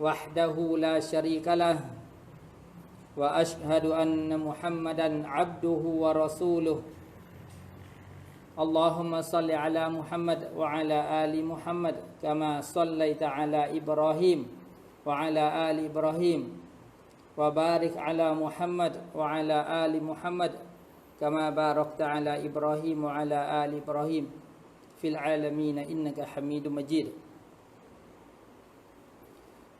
وحده لا شريك له واشهد ان محمدا عبده ورسوله اللهم صل على محمد وعلى ال محمد كما صليت على ابراهيم وعلى ال ابراهيم وبارك على محمد وعلى ال محمد كما باركت على ابراهيم وعلى ال ابراهيم في العالمين إنك حميد مجيد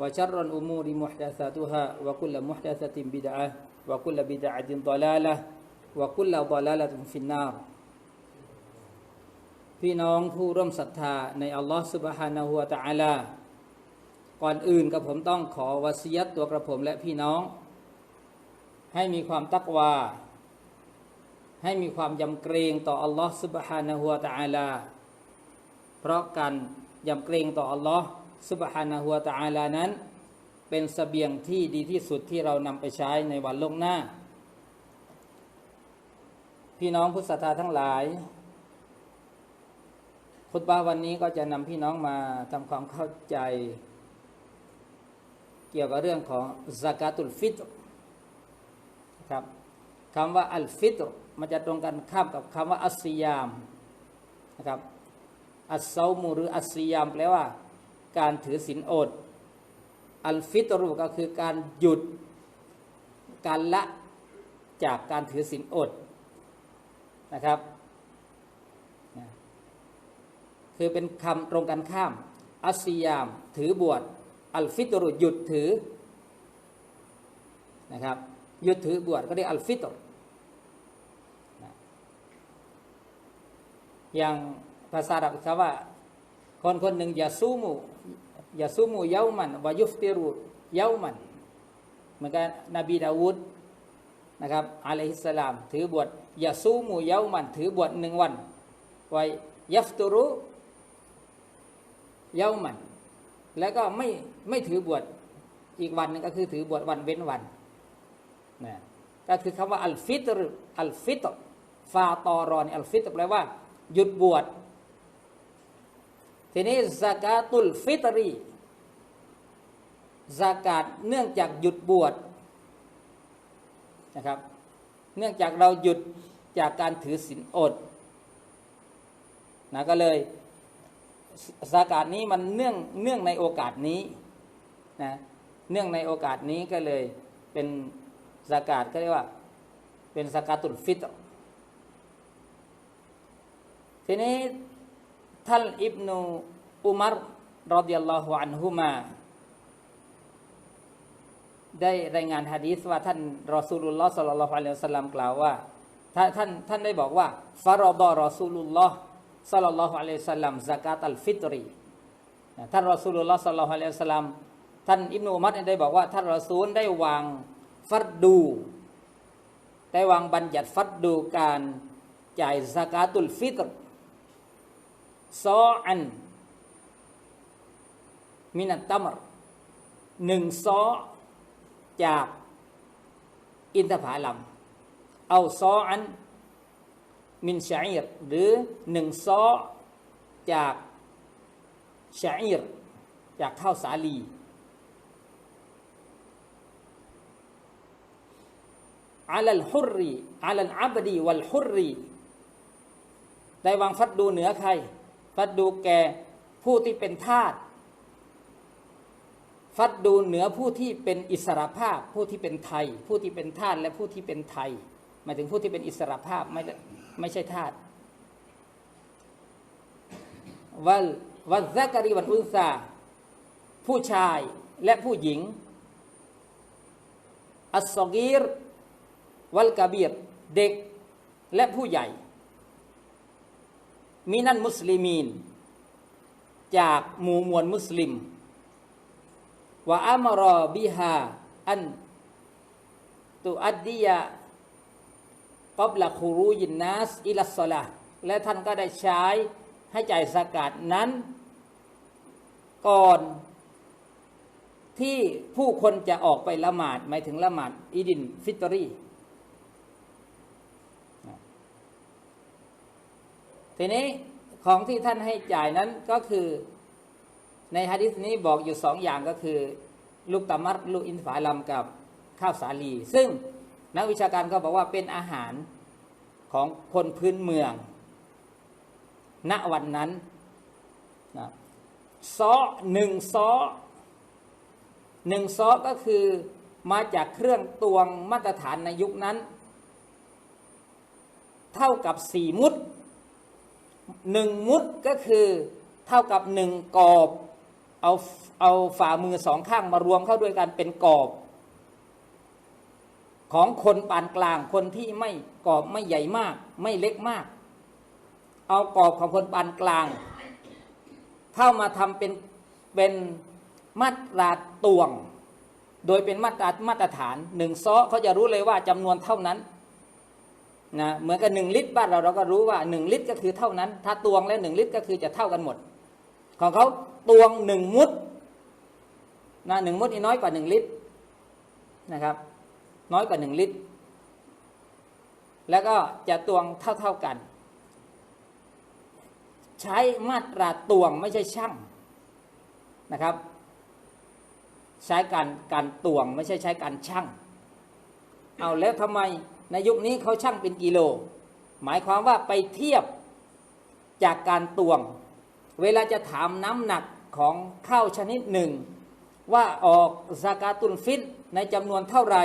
وشر الأمور محدثاتها وكل محدثة بدعة وكل بدعة ضلالة وكل ضلالة في النار พี่น้องผู้ร่วมศรัทธาในอัลลอฮฺสุบฮานาหัวตะอาลา ก่อนอื่นกับผมต้องขอวาสียตตัวกระผมและพี่น้อง ให้มีความตักวา ให้มีความยำเกรงต่ออัลลอฮฺสุบฮานาหัวตะอาลา เพราะการยำเกรงต่ออัลลอฮ์ สุบฮานาหัวตะอาลานั้น เป็นสเสบียงที่ดีที่สุดที่เรานำไปใช้ในวันลงหน้า พี่น้องผู้ศรัทธาทั้งหลายคุตบาวันนี้ก็จะนำพี่น้องมาทำความเข้าใจ เกี่ยวกับเรื่องของซากาตุลฟิตรครับคำว่าอัลฟิตรมันจะตรงกันข้ามกับคำว่าอัสซิยามนะครับอัสซามูหรืออัสซิยามแปลว่า การถือศีลอด อัลฟิตรุก็คือการหยุดการละจากการถือศีลอดนะครับคือเป็นคำตรงกันข้าม อัสยาม ถือบวช อัลฟิตรุหยุดถือนะครับหยุดถือบวชก็เรียกอัลฟิตรอย่างภาษาอับคำว่า คนคนหนึ่งอย่าซูมูอย่าซูมูเย้ามันวายุฟติรุเย้ามันเหมือนกันนบีดาวูดนะครับอะลัยฮิสสลาม ถือบวชอย่าซูมูเย้ามัน ถือบวชหนึ่งวันไว้ยัฟตุรุเย้ามัน แล้วก็ไม่ไม่ถือบวชอีกวันนึงก็คือถือบวชวันเว้นวันนะก็คือคำว่าอัลฟิตรอัลฟิตรฟาตอรอนอัลฟิตรแปลว่า หยุดบวช ทีนี้สากาตุลฟิตรีสากาศเนื่องจากหยุดบวชนะครับ เนื่องจากเราหยุดจากการถือศีลอดนะก็เลยสากาศนี้มันเนื่องเนื่องในโอกาสนี้นะเนื่องในโอกาสนี้ก็เลยเป็นสากาศก็เรียกว่า เป็นสากาตุลฟิตรทีนี้ ท่านอิบนูอุมารรดิยัลลอฮุอันฮุมา ได้รายงานฮะดีษว่าท่านรอซูลุลลอฮ์สัลลัลลอฮุอะลัยฮิวะสัลลัมกล่าวว่าท่านท่านท่านได้บอกว่าฟารอดอรอซูลุลลอฮ์สัลลัลลอฮุอะลัยฮิวะสัลลัมซากาตัลฟิตรีท่านรอซูลุลลอฮ์สัลลัลลอฮุอะลัยฮิวะสัลลัมท่านอิบนูอุมัรได้บอกว่าท่านรอซูลได้วางฟัดดูได้วางบัญญัติฟัดดูการจ่ายซากาตุลฟิตร ซออัน มินัตตัมรหนึ่งซอจากอินทผลัมเอาซออัน มินชาอิรหรือหนึ่งซอจากชาอิรจากข้าวสาลีอาลัลฮุรรีอาลัลอับดีวัลฮุรรีได้วางฟัดดูเหนือใคร ฟัดดูแก่ผู้ที่เป็นทาสฟัดดูเหนือผู้ที่เป็นอิสระภาพ ผู้ที่เป็นไทย ผู้ที่เป็นทาสและผู้ที่เป็นไทยหมายถึงผู้ที่เป็นอิสระภาพไม่ได้ไม่ใช่ทาสวัลวัลซักรีวันอุนซาผู้ชายและผู้หญิง อัสซอกีรวัลกาบีรเด็กและผู้ใหญ่ มีนันมุสลิมีน จากหมู่มวลมุสลิมว่าอัมรอบิฮาอันตุอัดดียะกับละคูรูยินนัสอิลัสซลาและท่านก็ได้ใช้ให้จ่ายสกาดนั้น ก่อนที่ผู้คนจะออกไปละหมาดหมายถึงละหมาดอีดินฟิตรี ทีนี้ของที่ท่านให้จ่ายนั้นก็คือในฮะดิษนี้บอกอยู่สองอย่างก็คือ ลูกตามัดลูกอินทผลัมกับข้าวสาลี ซึ่งนักวิชาการก็บอกว่าเป็นอาหารของคนพื้นเมือง ณวันนั้นนะซอหนึ่งซอหนึ่งซอก็คือมาจากเครื่องตวงมาตรฐานในยุคนั้น เท่ากับสี่มุด หนึ่งมุดก็คือเท่ากับหนึ่งกอบ เอาเอาฝ่ามือสองข้างมารวมเข้าด้วยกันเป็นกอบ ของคนปานกลางคนที่ไม่กอบไม่ใหญ่มาก ไม่เล็กมาก เอากอบของคนปานกลาง เข้ามาทำเป็นเป็นมาตราตวง โดยเป็นมาตรามาตรฐานหนึ่งซ้อเขาจะรู้เลยว่าจำนวนเท่านั้น นะเหมือนกับหนึ่งลิตรบ้านเราเราก็รู้ว่าหนึ่งลิตรก็คือเท่านั้น ถ้าตวงแล้วหนึ่งลิตรก็คือจะเท่ากันหมด ของเขาตวงหนึ่งมุดนะหนึ่งมุดนี่น้อยกว่าหนึ่งลิตรนะครับ น้อยกว่าหนึ่งลิตร แล้วก็จะตวงเท่าเท่ากัน ใช้มาตราตวงไม่ใช่ช่างนะครับ ใช้การการตวงไม่ใช่ใช้การช่างเอาแล้วทำไม ในยุคนี้เขาช่างเป็นกิโล หมายความว่าไปเทียบจากการตวง เวลาจะถามน้ำหนักของข้าวชนิดหนึ่ง ว่าออกซากาตุนฟิตในจำนวนเท่าไหร่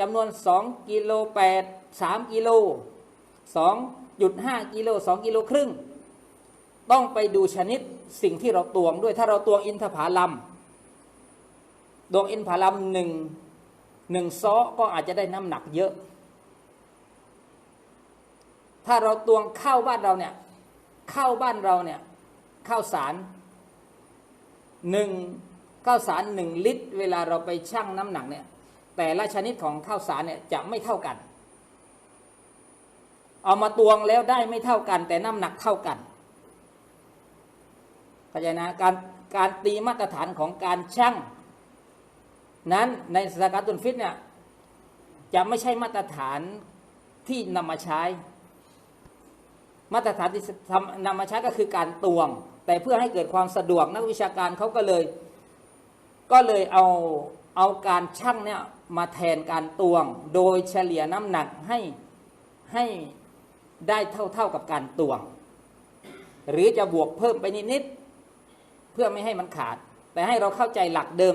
จำนวน 2กิโล8 3กิโล2.5กิโล2กิโลครึ่ง ต้องไปดูชนิดสิ่งที่เราตวงด้วยถ้าเราตวงอินทผลัมดวงอินทผลัมหนึ่งหนึ่งซ้อก็อาจจะได้น้ำหนักเยอะ ถ้าเราตวงข้าวบ้านเราเนี่ยข้าวบ้านเราเนี่ยข้าวสารหนึ่งข้าวสารหนึ่งลิตร เวลาเราไปชั่งน้ำหนักเนี่ยแต่ละชนิดของข้าวสารเนี่ยจะไม่เท่ากัน เอามาตวงแล้วได้ไม่เท่ากัน แต่น้ำหนักเท่ากันเข้าใจนะการการตีมาตรฐานของการชั่งนั้นในสถานการณ์ตุนฟิตเนี่ยจะไม่ใช่มาตรฐานที่นำมาใช้ มาตรฐานที่นำมาใช้ก็คือการตวง แต่เพื่อให้เกิดความสะดวกนักวิชาการเขาก็เลย ก็เลยเอาเอาการชั่งเนี่ยมาแทนการตวง โดยเฉลี่ยน้ำหนักให้ให้ได้เท่าเท่ากับการตวง หรือจะบวกเพิ่มไปนิดๆเพื่อไม่ให้มันขาด แต่ให้เราเข้าใจหลักเดิม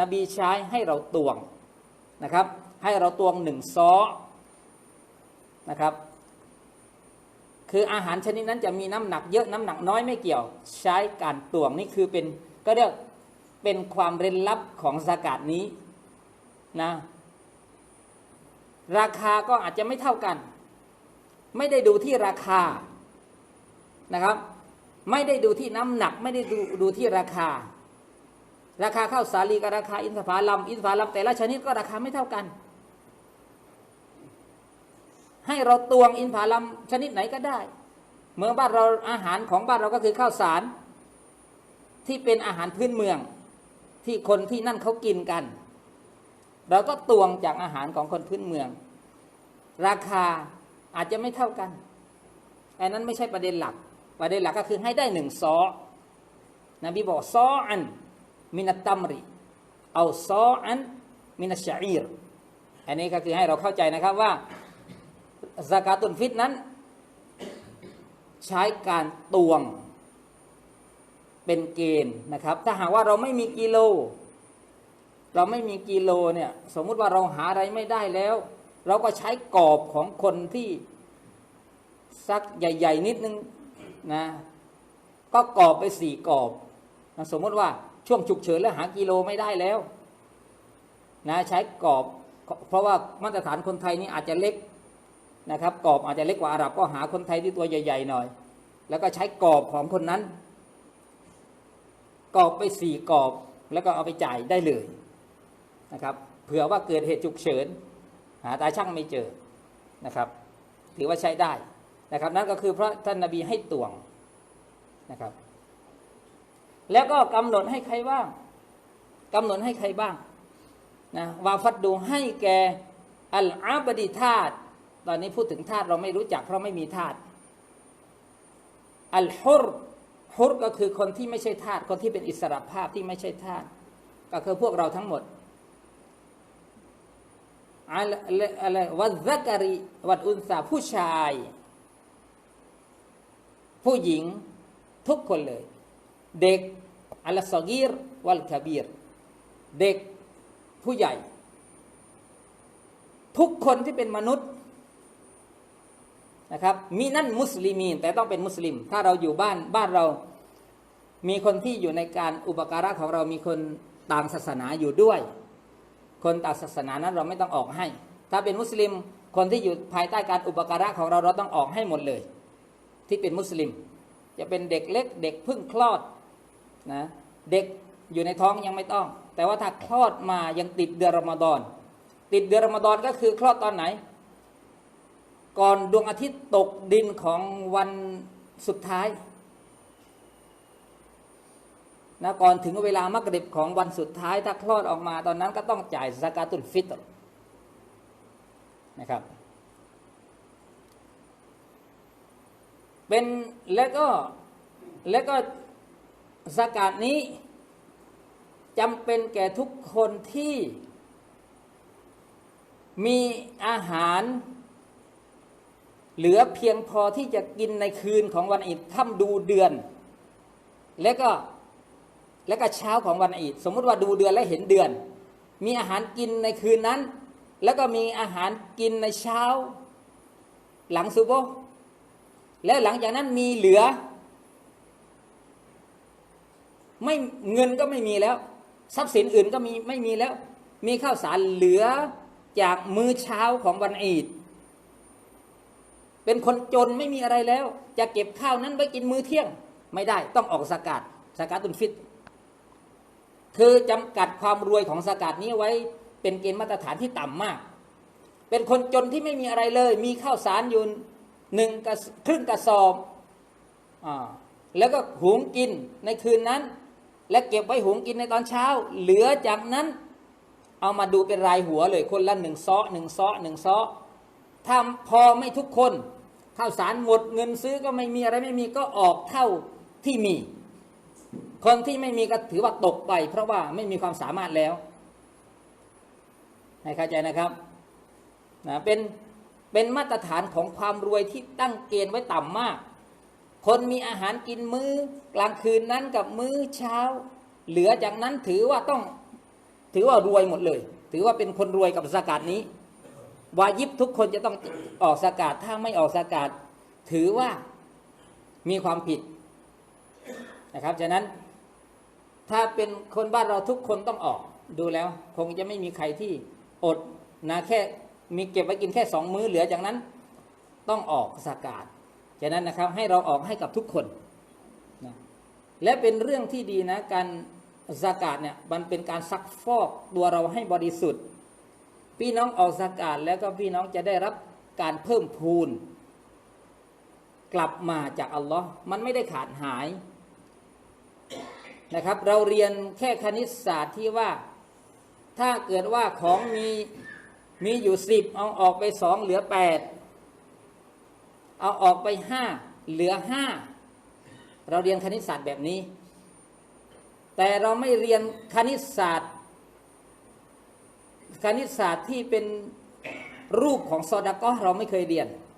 นบีใช้ให้เราตวงนะครับ ให้เราตวงหนึ่งซ้อนะครับ คืออาหารชนิดนั้นจะมีน้ำหนักเยอะน้ำหนักน้อยไม่เกี่ยว ใช้การตวงนี่คือเป็นก็เรียกเป็นความเร้นลับของสากาศนี้นะราคาก็อาจจะไม่เท่ากัน ไม่ได้ดูที่ราคานะครับ ไม่ได้ดูที่น้ำหนัก ไม่ได้ดูดูที่ราคา ราคาข้าวสาลีกับราคาอินทผลัมอินทผลัมแต่ละชนิดก็ราคาไม่เท่ากัน ให้เราตวงอินทผลัมชนิดไหนก็ได้ เมื่อบ้านเราอาหารของบ้านเราก็คือข้าวสาร ที่เป็นอาหารพื้นเมือง ที่คนที่นั่นเขากินกัน เราก็ตวงจากอาหารของคนพื้นเมือง ราคาอาจจะไม่เท่ากันอันนั้นไม่ใช่ประเด็นหลัก ประเด็นหลักก็คือให้ได้หนึ่งซอนบีบอกซออันมินัตตัมริเอาซออันมินัชชัอีรอันนี้ก็คือให้เราเข้าใจนะครับว่า สกาตุนฟิตนั้น ใช้การตวงเป็นเกณฑ์นะครับ ถ้าหากว่าเราไม่มีกิโล เราไม่มีกิโลเนี่ยสมมุติว่าเราหาอะไรไม่ได้แล้ว เราก็ใช้กรอบของคนที่สักใหญ่ ๆ นิดนึงนะก็กรอบไปสี่กรอบนะสมมติว่าช่วงฉุกเฉินแล้วหากิโลไม่ได้แล้วนะใช้กรอบ เพราะว่ามาตรฐานคนไทยนี่อาจจะเล็ก นะครับกรอบอาจจะเล็กกว่าอาหรับก็หาคนไทยที่ตัวใหญ่ ๆ หน่อย แล้วก็ใช้กรอบของคนนั้นกรอบไปสี่กรอบแล้วก็เอาไปจ่ายได้เลยนะครับเผื่อว่าเกิดเหตุฉุกเฉิน หาตาช่างไม่เจอนะครับ ถือว่าใช้ได้นะครับ นั่นก็คือเพราะท่านนาบีให้ตวงนะครับ แล้วก็กำหนดให้ใครบ้างกำหนดให้ใครบ้างนะวาฟัดดูให้แกอัลอาบดีธาต ตอนนี้พูดถึงธาตุเราไม่รู้จักเพราะไม่มีธาตุอัลฮุรฮุรก็คือคนที่ไม่ใช่ทาสคนที่เป็นอิสระภาพที่ไม่ใช่ทาสก็คือพวกเราทั้งหมดอะไรอะไรวัดซักรีวัดอุนซาผู้ชาย ผู้หญิงทุกคนเลย เด็กอัลสกีรวัลคาบีรเด็กผู้ใหญ่ ทุกคนที่เป็นมนุษย์ นะครับมีนั่นมุสลิมีนแต่ต้องเป็นมุสลิม ถ้าเราอยู่บ้านบ้านเรา มีคนที่อยู่ในการอุปการะของเรามีคนต่างศาสนาอยู่ด้วย คนต่างศาสนานั้นเราไม่ต้องออกให้ ถ้าเป็นมุสลิมคนที่อยู่ภายใต้การอุปการะของเราเราต้องออกให้หมดเลย ที่เป็นมุสลิม จะเป็นเด็กเล็กเด็กเพิ่งคลอดนะเด็กอยู่ในท้องยังไม่ต้อง แต่ว่าถ้าคลอดมายังติดเดือนรอมฎอนติดเดือนรอมฎอนก็คือคลอดตอนไหน ก่อนดวงอาทิตย์ตกดินของวันสุดท้ายนะก่อนถึงเวลามักริบของวันสุดท้าย ถ้าคลอดออกมาตอนนั้นก็ต้องจ่ายสกาตุลฟิตรนะครับ เป็นแล้วก็แล้วก็สกาดนี้จำเป็นแก่ทุกคนที่มีอาหาร เหลือเพียงพอที่จะกินในคืนของวันอิดค่ำดูเดือน แล้วก็แล้วก็เช้าของวันอีดสมมุติว่าดูเดือนแล้วเห็นเดือน มีอาหารกินในคืนนั้น แล้วก็มีอาหารกินในเช้า หลังซุโบแล้วหลังจากนั้นมีเหลือ ไม่เงินก็ไม่มีแล้ว ทรัพย์สินอื่นก็มีไม่มีแล้ว มีข้าวสารเหลือจากมื้อเช้าของวันอีด เป็นคนจนไม่มีอะไรแล้ว จะเก็บข้าวนั้นไว้กินมื้อเที่ยง ไม่ได้ต้องออกสกาดสกาดตุนฟิต คือจำกัดความรวยของสกัดนี้ไว้เป็นเกณฑ์มาตรฐานที่ต่ำมาก เป็นคนจนที่ไม่มีอะไรเลย มีข้าวสารอยู่หนึ่งกครึ่งกระสอบอแล้วก็หุงกินในคืนนั้น และเก็บไว้หุงกินในตอนเช้า เหลือจากนั้นเอามาดูเป็นรายหัวเลยคนละหนึ่งซ้อหนึ่งซ้อหนึ่งซ้อถ้าพอไม่ทุกคน ข้าวสารหมดเงินซื้อก็ไม่มีอะไรไม่มีก็ออกเท่าที่มี คนที่ไม่มีก็ถือว่าตกไป เพราะว่าไม่มีความสามารถแล้วให้เข้าใจนะครับนะเป็นเป็นมาตรฐานของความรวยที่ตั้งเกณฑ์ไว้ต่ำมาก คนมีอาหารกินมื้อกลางคืนนั้นกับมื้อเช้า เหลือจากนั้นถือว่าต้องถือว่ารวยหมดเลย ถือว่าเป็นคนรวยกับสกาดนี้ วายิบทุกคนจะต้องออกสากาดถ้าไม่ออกสากาดถือว่ามีความผิดนะครับฉะนั้นถ้าเป็นคนบ้านเราทุกคนต้องออกดูแล้ว คงจะไม่มีใครที่อดนะแค่มีเก็บไว้กินแค่สองมื้อเหลือจากนั้น ต้องออกสากาศฉะนั้นนะครับให้เราออกให้กับทุกคนนะและเป็นเรื่องที่ดีนะการสากาศเนี่ยมันเป็นการซักฟอกตัวเราให้บริสุทธิ์ พี่น้องออกสากาศแล้วก็พี่น้องจะได้รับการเพิ่มพูน กลับมาจากอัลลอฮ์มันไม่ได้ขาดหายนะครับ เราเรียนแค่คณิตศาสตร์ที่ว่า ถ้าเกิดว่าของมีมีอยู่สิบเอาออกไปสองเหลือแปดเอาออกไปห้าเหลือห้าเราเรียนคณิตศาสตร์แบบนี้ แต่เราไม่เรียนคณิตศาสตร์ คณิตศาสตร์ที่เป็นรูปของซอดาก็เราไม่เคยเรียน